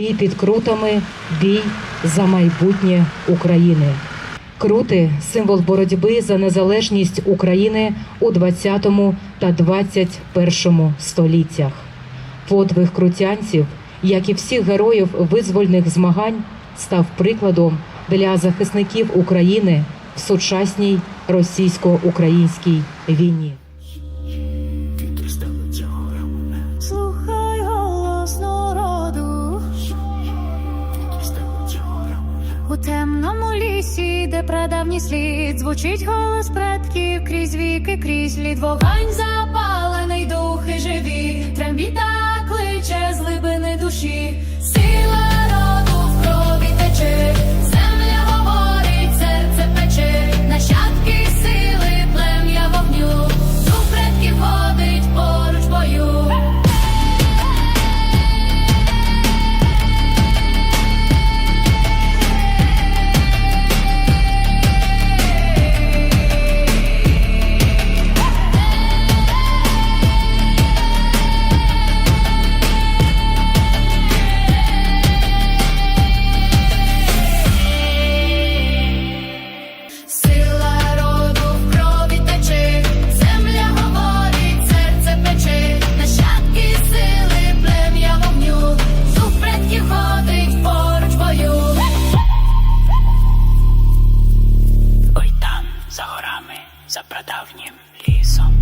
Бій під крутами, бій за майбутнє України. Крути символ боротьби за незалежність України у 20 та 21 століттях. Подвиг крутянців, як і всіх героїв визвольних змагань, став прикладом для захисників України в сучасній російсько-українській війні. Темному лісі, де прадавній слід. Звучить голос предків крізь віки, крізь лід. Вогонь запалений, духи живі, трембіта кличе з глибини душі, за прадавнім лісом.